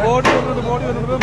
body വന്നത് body വന്നത്